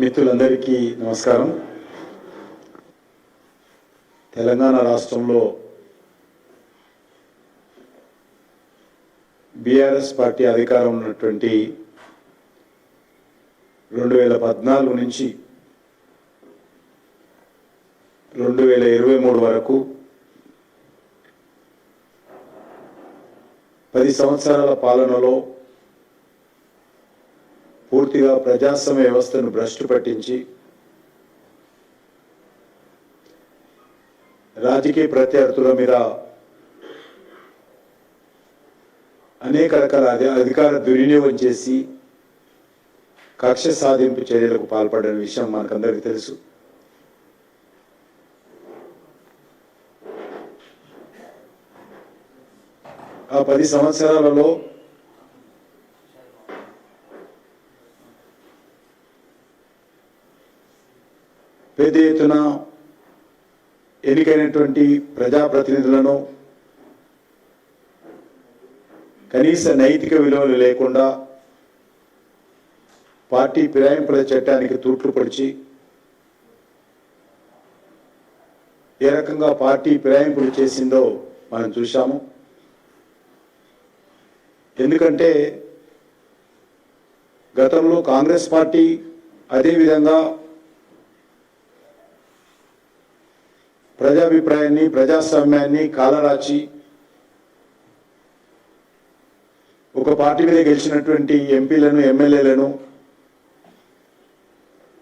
మిత్రులందరికీ నమస్కారం. తెలంగాణ రాష్ట్రంలో బీఆర్ఎస్ పార్టీ అధికారం ఉన్నటువంటి రెండు వేల పద్నాలుగు నుంచి రెండు వేల ఇరవై మూడు వరకు పది సంవత్సరాల పాలనలో పూర్తిగా ప్రజాస్వామ్య వ్యవస్థను భ్రష్టు పట్టించి రాజకీయ ప్రత్యర్థుల మీద అనేక రకాల అధికార దుర్వినియోగం చేసి కక్ష సాధింపు చర్యలకు పాల్పడిన విషయం మనకందరికీ తెలుసు. ఆ పది సంవత్సరాలలో పెద్ద ఎత్తున ఎన్నికైనటువంటి ప్రజాప్రతినిధులను కనీస నైతిక విలువలు లేకుండా పార్టీ ఫిరాయింపుల చట్టానికి తూట్లు ఏ రకంగా పార్టీ ఫిరాయింపులు చేసిందో మనం చూశాము. ఎందుకంటే గతంలో కాంగ్రెస్ పార్టీ అదేవిధంగా ప్రజాభిప్రాయాన్ని ప్రజాస్వామ్యాన్ని కాలరాచి ఒక పార్టీ మీద గెలిచినటువంటి ఎంపీలను ఎమ్మెల్యేలను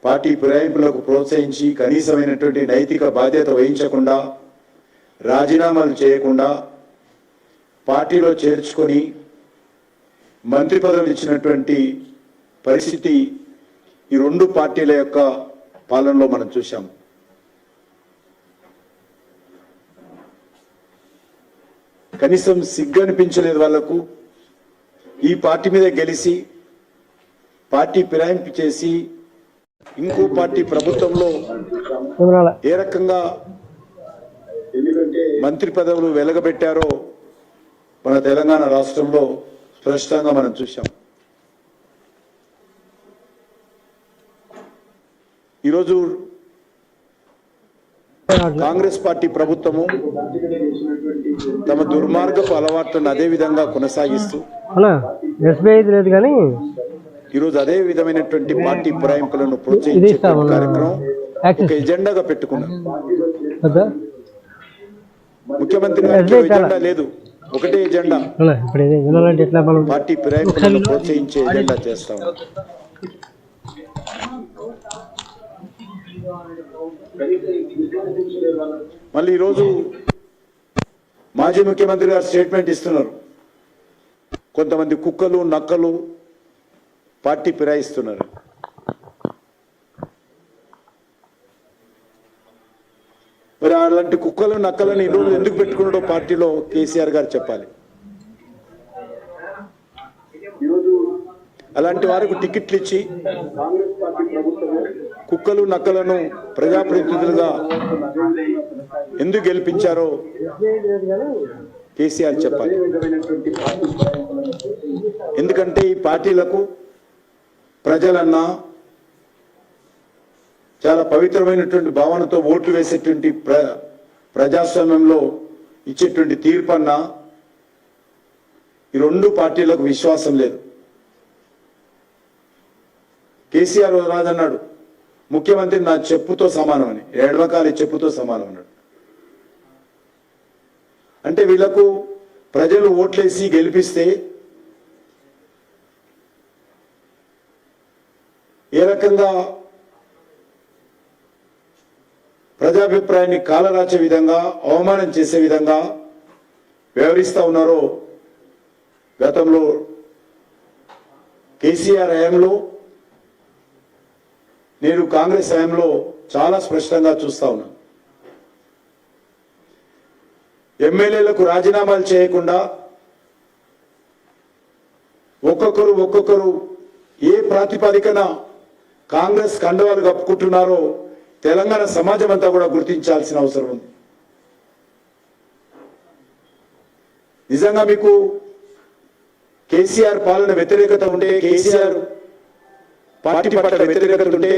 పార్టీ ఫిరాయింపులకు ప్రోత్సహించి కనీసమైనటువంటి నైతిక బాధ్యత వహించకుండా రాజీనామాలు చేయకుండా పార్టీలో చేర్చుకొని మంత్రి పదవులు ఇచ్చినటువంటి పరిస్థితి ఈ రెండు పార్టీల యొక్క పాలనలో మనం చూశాం. కనీసం సిగ్గు అనిపించలేదు వాళ్ళకు ఈ పార్టీ మీద గెలిచి పార్టీ ఫిరాయింపు చేసి ఇంకో పార్టీ ప్రభుత్వంలో ఏ రకంగా మంత్రి పదవులు వెలగబెట్టారో మన తెలంగాణ రాష్ట్రంలో స్పష్టంగా మనం చూశాం. ఈరోజు కాంగ్రెస్ పార్టీ ప్రభుత్వము తమ దుర్మార్గపు అలవాట్లను అదే విధంగా కొనసాగిస్తూ ఎస్బీఐ లేదు కానీ ఈరోజు అదే విధమైనటువంటి పార్టీ ఫిరాయింపులను ఇది ప్రోత్సహించే. కార్యక్రమం ఒక ఎజెండాగా పెట్టుకున్నారు ముఖ్యమంత్రి. ఎజెండా లేదు. ఒకటే ఎజెండా. పార్టీ ఫిరాయింపులను ప్రోత్సహించే ఎజెండా చేస్తాం. మళ్ళీ ఈరోజు మాజీ ముఖ్యమంత్రి గారు స్టేట్మెంట్ ఇస్తున్నారు. కొంతమంది కుక్కలు నక్కలు పార్టీ ఫిరాయిస్తున్నారు. మరి అలాంటి కుక్కలు నక్కలను ఈరోజు ఎందుకు పెట్టుకున్నాడో పార్టీలో కేసీఆర్ గారు చెప్పాలి. అలాంటి వారికి టికెట్లు ఇచ్చి కుక్కలు నక్కలను ప్రజాప్రతినిధులుగా ఎందుకు గెలిపించారో కేసీఆర్ చెప్పాలి. ఎందుకంటే ఈ పార్టీలకు ప్రజలన్నా చాలా పవిత్రమైనటువంటి భావనతో ఓట్లు వేసేటువంటి ప్ర ప్రజాస్వామ్యంలో ఇచ్చేటువంటి తీర్పన్నా ఈ రెండు పార్టీలకు విశ్వాసం లేదు. కేసీఆర్ రాజన్నాడు ముఖ్యమంత్రి నా చెప్పుతో సమానం అని. ఎడమకాలి చెప్పుతో సమానం అన్నాడు. అంటే వీళ్ళకు ప్రజలు ఓట్లేసి గెలిపిస్తే ఏ రకంగా ప్రజాభిప్రాయాన్ని కాలరాచే విధంగా అవమానం చేసే విధంగా వ్యవహరిస్తూ ఉన్నారో గతంలో కేసీఆర్ హయాంలో నేను కాంగ్రెస్ హయాంలో చాలా స్పష్టంగా చూస్తా ఉన్నాను ఎమ్మెల్యేలకు రాజీనామాలు చేయకుండా ఒక్కొక్కరు ఒక్కొక్కరు ఏ ప్రాతిపదికన కాంగ్రెస్ కండవాలు కప్పుకుంటున్నారో తెలంగాణ సమాజం అంతా కూడా గుర్తించాల్సిన అవసరం ఉంది. నిజంగా మీకు కేసీఆర్ పాలన వ్యతిరేకత ఉంటే కేసీఆర్ పార్టీ పట్ల వ్యతిరేకత ఉంటే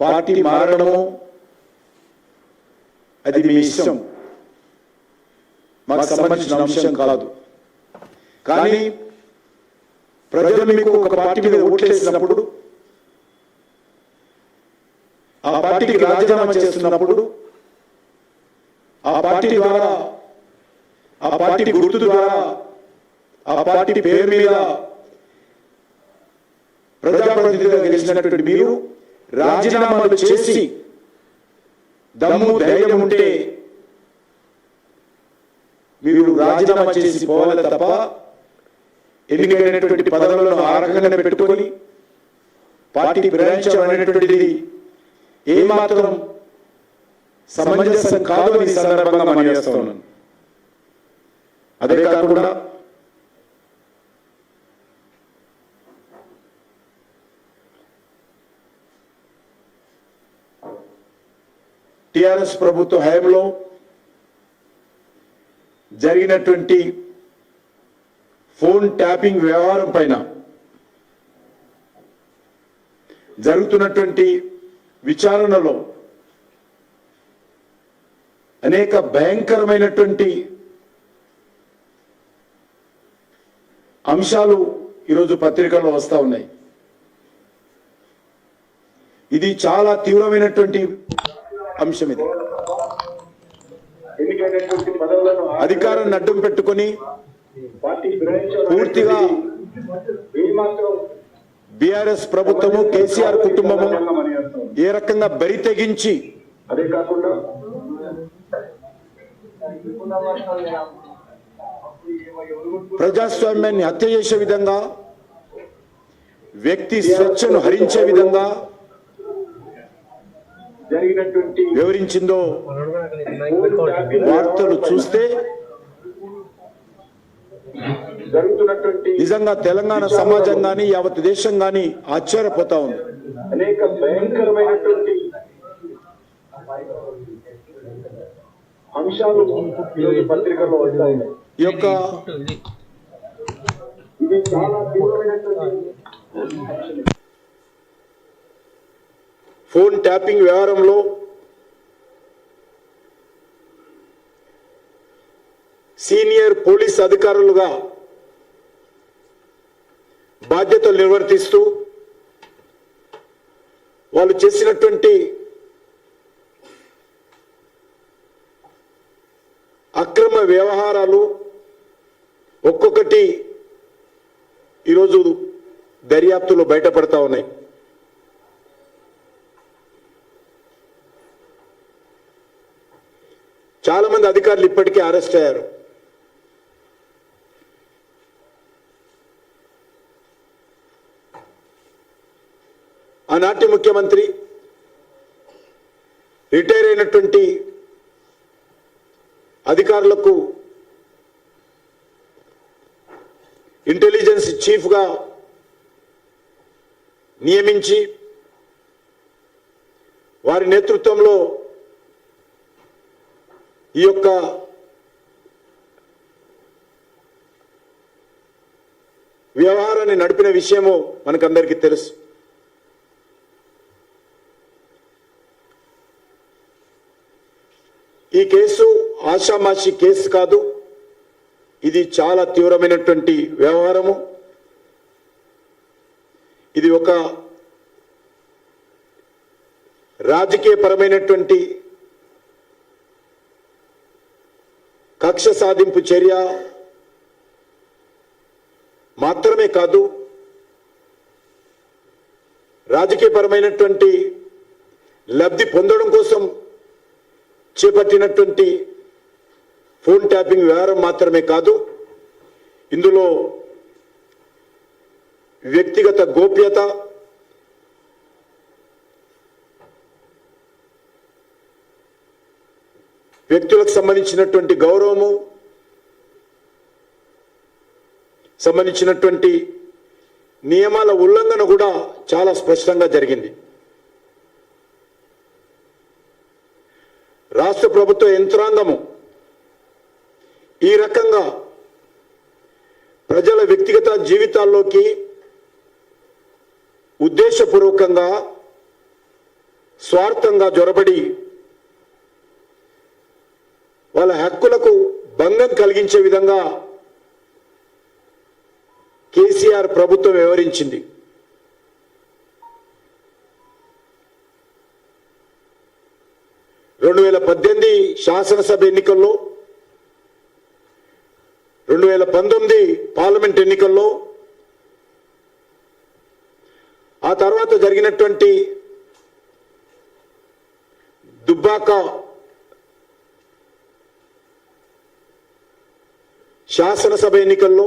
పార్టీ మారడము అది మీ ఇష్టం. మాకు సంబంధించిన అంశం కాదు. కానీ ప్రజలు మీకు ఒక పార్టీ మీద ఓట్లేసినప్పుడు ఆ పార్టీకి రాజీనామా చేస్తున్నప్పుడు ఆ పార్టీ ద్వారా ఆ పార్టీ గుర్తు ద్వారా ఆ పార్టీ పేరు మీద ప్రజాప్రతినిధిగా గెలిచినటువంటి మీరు రాజీనామాలు చేసి దమ్ము ధైర్యం ఉంటే మీరు రాజీనామా చేసి పోవాలి తప్ప ఎన్నికైనటువంటి పదవులను ఆ రకంగానే పెట్టుకొని పార్టీ ఫిరాయించడం అనేటువంటిది ఏమాత్రం సమంజసం కాదు ఈ సందర్భంగా మనం చేస్తా ఉన్నాను అదే కాకుండా టిఆర్ఎస్ ప్రభుత్వ హయాంలో జరిగినటువంటి ఫోన్ ట్యాపింగ్ వ్యవహారం పైన జరుగుతున్నటువంటి విచారణలో అనేక భయంకరమైనటువంటి అంశాలు ఈరోజు పత్రికల్లో వస్తూ ఉన్నాయి. ఇది చాలా తీవ్రమైనటువంటి అంశం ఇది అధికారాన్ని అడ్డం పెట్టుకొని పూర్తిగా బీఆర్ఎస్ ప్రభుత్వము కేసీఆర్ కుటుంబము. ఏ రకంగా బరి తెగించి అదే కాకుండా ప్రజాస్వామ్యాన్ని హత్య చేసే విధంగా వ్యక్తి స్వేచ్ఛను హరించే విధంగా వివరించిందో వార్తలు చూస్తే నిజంగా తెలంగాణ సమాజం గాని యావత్ దేశం గాని ఆశ్చర్యపోతా ఉంది. అనేక భయంకరమైనటువంటి అంశాలు ఈరోజు పత్రికల్లో వస్తాయి ఈ యొక్క ఇది చాలా తీవ్రమైనటువంటి ఫోన్ ట్యాపింగ్ వ్యవహారంలో సీనియర్ పోలీస్ అధికారులుగా బాధ్యతలు నిర్వర్తిస్తూ వాళ్ళు చేసినటువంటి అక్రమ వ్యవహారాలు ఒక్కొక్కటి ఈరోజు దర్యాప్తులో బయటపడతా ఉన్నాయి. చాలా మంది అధికారులు ఇప్పటికే అరెస్ట్ అయ్యారు. ఆనాటి ముఖ్యమంత్రి రిటైర్ అయినటువంటి అధికారులకు ఇంటెలిజెన్స్ చీఫ్గా నియమించి వారి నేతృత్వంలో ఈ యొక్క వ్యవహారాన్ని నడిపిన విషయము మనకందరికీ తెలుసు. ఈ కేసు ఆషామాషి కేసు కాదు. ఇది చాలా తీవ్రమైనటువంటి వ్యవహారము. ఇది ఒక రాజకీయపరమైనటువంటి కక్ష సాధింపు చర్య మాత్రమే కాదు రాజకీయపరమైనటువంటి లబ్ధి పొందడం కోసం చేపట్టినటువంటి ఫోన్ ట్యాపింగ్ వ్యవహారం మాత్రమే కాదు ఇందులో వ్యక్తిగత గోప్యత వ్యక్తులకు సంబంధించినటువంటి గౌరవము సంబంధించినటువంటి నియమాల ఉల్లంఘన కూడా చాలా స్పష్టంగా జరిగింది. రాష్ట్ర ప్రభుత్వ యంత్రాంగము ఈ రకంగా ప్రజల వ్యక్తిగత జీవితాల్లోకి ఉద్దేశపూర్వకంగా స్వార్థంగా జొరబడి వాళ్ళ హక్కులకు భంగం కలిగించే విధంగా కేసీఆర్ ప్రభుత్వం వివరించింది రెండు వేల పద్దెనిమిది శాసనసభ ఎన్నికల్లో రెండు వేల పంతొమ్మిది పార్లమెంట్ ఎన్నికల్లో ఆ తర్వాత జరిగినటువంటి దుబ్బాక శాసనసభ ఎన్నికల్లో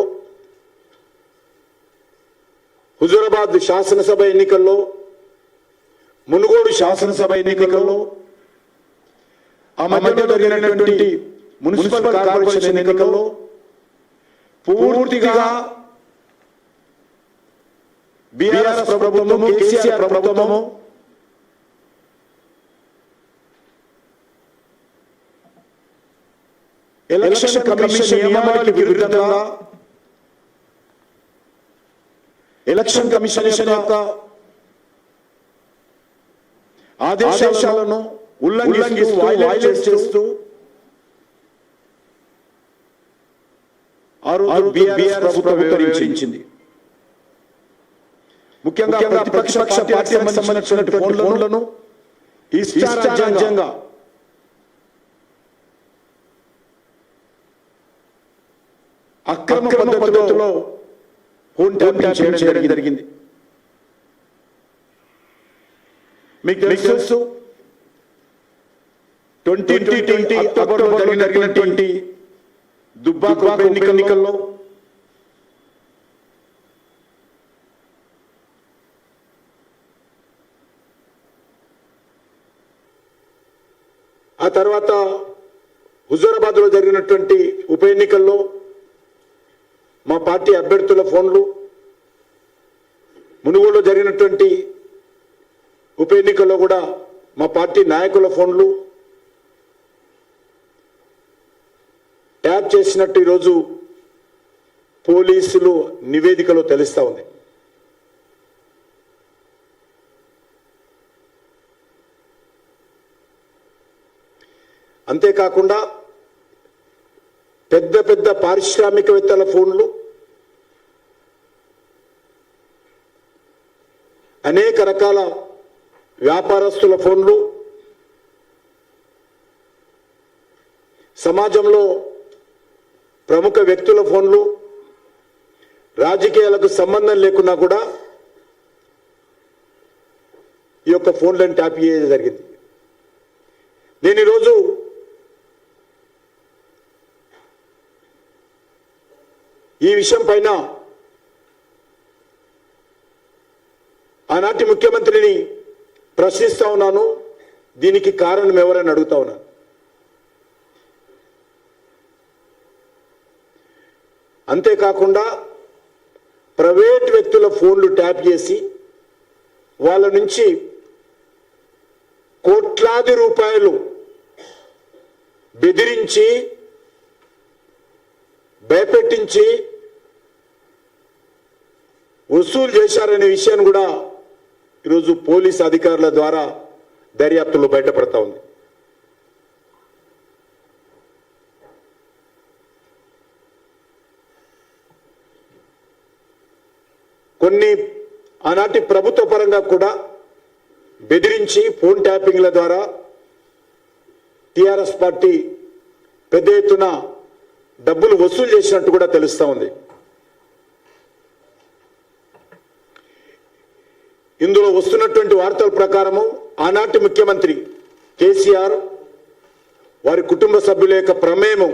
హుజురాబాద్ శాసనసభ ఎన్నికల్లో మునుగోడు శాసనసభ ఎన్నికల్లో ఆ మధ్యలో జరిగినటువంటి మున్సిపల్ కార్పొరేషన్ ఎన్నికల్లో పూర్తిగా బీఆర్ఎస్ ప్రభుత్వము కేసీఆర్ ప్రభుత్వము ఎలక్షన్ కమిషన్ నియమావళికి విరుద్ధంగా ఎలక్షన్ కమిషన్ యొక్క ఆదేశాలను ఉల్లంఘిస్తూ వైలేట్ చేస్తూ ఆ రోజు బీఆర్ఎస్ ప్రభుత్వం వివరించింది ముఖ్యంగా ప్రతిపక్ష పార్టీలకు సంబంధించినటువంటి ఫోన్లను ఇష్టారాజ్యంగా అక్రమ పద్ధతిలో ఫోన్ ట్యాపింగ్ చేయడం జరిగింది. మీకు తెలుసు? ట్వంటీ ట్వంటీ అక్టోబర్లో జరిగినటువంటి దుబ్బాక ఎన్నికల్లో ఆ తర్వాత హుజూరాబాద్లో జరిగినటువంటి ఉప ఎన్నికల్లో మా పార్టీ అభ్యర్థుల ఫోన్లు. మునుగోడులో జరిగినటువంటి ఉప ఎన్నికల్లో కూడా మా పార్టీ నాయకుల ఫోన్లు. ట్యాప్ చేసినట్టు ఈరోజు పోలీసులు నివేదికలో తెలుస్తూ ఉంది. అంతేకాకుండా పెద్ద పెద్ద పారిశ్రామికవేత్తల ఫోన్లు అనేక రకాల వ్యాపారస్తుల ఫోన్లు సమాజంలో ప్రముఖ వ్యక్తుల ఫోన్లు రాజకీయాలకు సంబంధం లేకున్నా కూడా ఈ యొక్క ఫోన్లను ట్యాప్ చేయడం జరిగింది. నేను ఈరోజు ఈ విషయం పైన ఆనాటి ముఖ్యమంత్రిని ప్రశ్నిస్తా ఉన్నాను. దీనికి కారణం ఎవరని అడుగుతా ఉన్నాను అంతేకాకుండా ప్రైవేట్ వ్యక్తుల ఫోన్లు ట్యాప్ చేసి వాళ్ళ నుంచి కోట్లాది రూపాయలు బెదిరించి భయపెట్టించి వసూలు చేశారనే విషయాన్ని కూడా ఈరోజు పోలీస్ అధికారుల ద్వారా దర్యాప్తులో బయటపడతా ఉంది. కొన్ని ఆనాటి ప్రభుత్వ పరంగా కూడా బెదిరించి ఫోన్ ట్యాపింగ్ల ద్వారా టిఆర్ఎస్ పార్టీ పెద్ద ఎత్తున డబ్బులు వసూలు చేసినట్టు కూడా తెలుస్తూ ఉంది. ఇందులో వస్తున్నటువంటి వార్తల ప్రకారము ఆనాటి ముఖ్యమంత్రి కేసీఆర్ వారి కుటుంబ సభ్యుల యొక్క ప్రమేయము.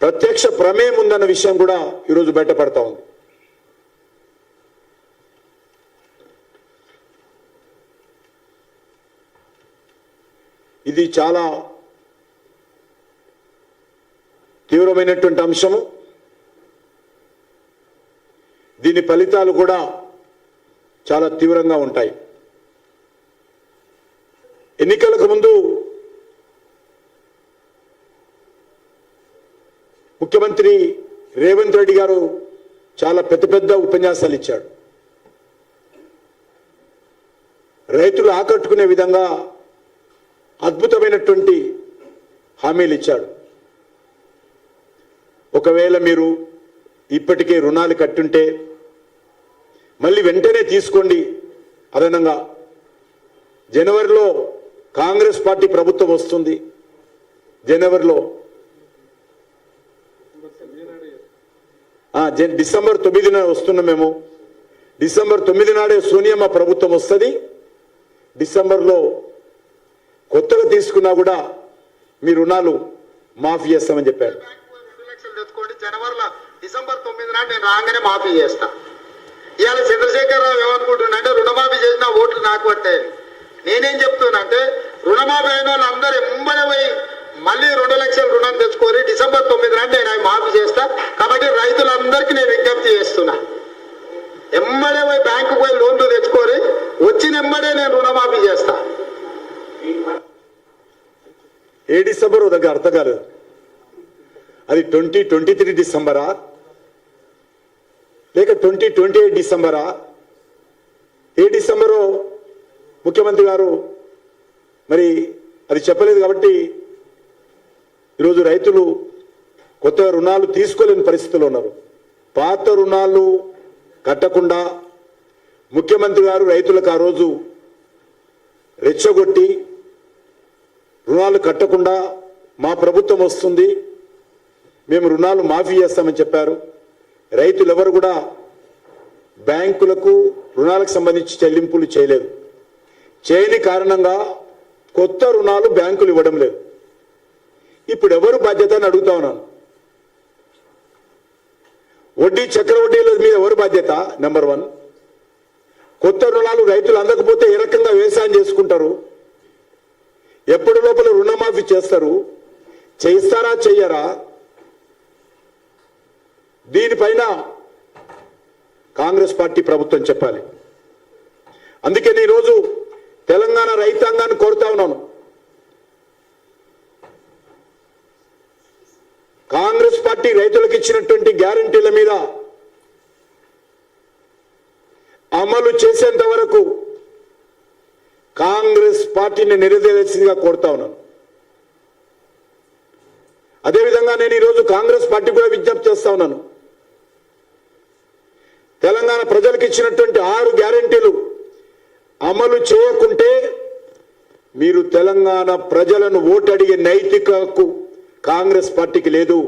ప్రత్యక్ష ప్రమేయం ఉందన్న విషయం కూడా ఈరోజు బయటపడతా ఉంది. ఇది చాలా తీవ్రమైనటువంటి అంశము. దీని ఫలితాలు కూడా చాలా తీవ్రంగా ఉంటాయి. ఎన్నికలకు ముందు ముఖ్యమంత్రి రేవంత్ రెడ్డి గారు చాలా పెద్ద పెద్ద ఉపన్యాసాలు ఇచ్చాడు. రైతులు ఆకట్టుకునే విధంగా అద్భుతమైనటువంటి హామీలు ఇచ్చాడు. ఒకవేళ మీరు ఇప్పటికే రుణాలు కట్టుంటే మళ్ళీ వెంటనే తీసుకోండి. అదనంగా జనవరిలో కాంగ్రెస్ పార్టీ ప్రభుత్వం వస్తుంది. జనవరిలో డిసెంబర్ తొమ్మిదిన వస్తున్నాం మేము. డిసెంబర్ తొమ్మిది నాడే సోనియమ్మ ప్రభుత్వం వస్తుంది. డిసెంబర్లో కొత్తగా తీసుకున్నా కూడా మీ రుణాలు మాఫీ చేస్తామని చెప్పారు. జనవరిలో డిసెంబర్ తొమ్మిది నాడు నేను రాగానే మాఫీ చేస్తాను ఇవాళ చంద్రశేఖరరావు ఏమనుకుంటున్నాడంటే రుణమాఫీ చేసిన ఓట్లు నాకు పట్టాయి నేనేం చెప్తున్నానంటే రుణమాఫీ అయిన వాళ్ళందరూ ఎంబడే పోయి మళ్ళీ రెండు లక్షల రుణం తెచ్చుకొని డిసెంబర్ తొమ్మిది నాటి నేను అవి మాఫీ చేస్తా. కాబట్టి రైతులందరికీ నేను విజ్ఞప్తి చేస్తున్నా. ఎమ్మడే పోయి బ్యాంకు పోయి లోన్లు తెచ్చుకొని వచ్చిన ఎమ్మడే నేను రుణమాఫీ చేస్తా. ఏ డిసెంబర్? దగ్గర అర్థం కాలేదు. అది ట్వంటీ ట్వంటీ త్రీ డిసెంబరా? లేక ట్వంటీ ట్వంటీ ఎయిట్ డిసెంబరా? ఏ డిసెంబరు? ముఖ్యమంత్రి గారు మరి అది చెప్పలేదు కాబట్టి ఈరోజు రైతులు కొత్త రుణాలు తీసుకోలేని పరిస్థితిలో ఉన్నారు. పాత రుణాలు కట్టకుండా ముఖ్యమంత్రి గారు రైతులకు ఆ రోజు రెచ్చగొట్టి రుణాలు కట్టకుండా మా ప్రభుత్వం వస్తుంది మేము రుణాలు మాఫీ చేస్తామని చెప్పారు. రైతులు ఎవరు కూడా బ్యాంకులకు రుణాలకు సంబంధించి చెల్లింపులు చేయలేదు చేయని కారణంగా కొత్త రుణాలు బ్యాంకులు ఇవ్వడం లేదు. ఇప్పుడు ఎవరు బాధ్యత అని అడుగుతా ఉన్నాను. వడ్డీ చక్ర వడ్డీల మీద ఎవరు బాధ్యత? నెంబర్ వన్ కొత్త రుణాలు రైతులు అందకపోతే ఏ రకంగా వ్యవసాయం చేసుకుంటారు? ఎప్పటి లోపల రుణమాఫీ చేస్తారు? చేస్తారా చెయ్యరా? దీనిపైన కాంగ్రెస్ పార్టీ ప్రభుత్వం చెప్పాలి. అందుకే ఈరోజు తెలంగాణ రైతాంగాన్ని కోరుతా ఉన్నాను. కాంగ్రెస్ పార్టీ రైతులకు ఇచ్చినటువంటి గ్యారంటీల మీద అమలు చేసేంత వరకు కాంగ్రెస్ పార్టీని నిలదీయాల్సిందిగా కోరుతా ఉన్నాను. అదేవిధంగా నేను ఈరోజు కాంగ్రెస్ పార్టీ కూడా విజ్ఞప్తి చేస్తా ఉన్నాను. తెలంగాణ ప్రజలకు ఇచ్చినటువంటి ఆరు గ్యారంటీలు అమలు చేయకుంటే మీరు తెలంగాణ ప్రజలను ఓటడిగే నైతికకు నైతిక హక్కు కాంగ్రెస్ పార్టీకి లేదు.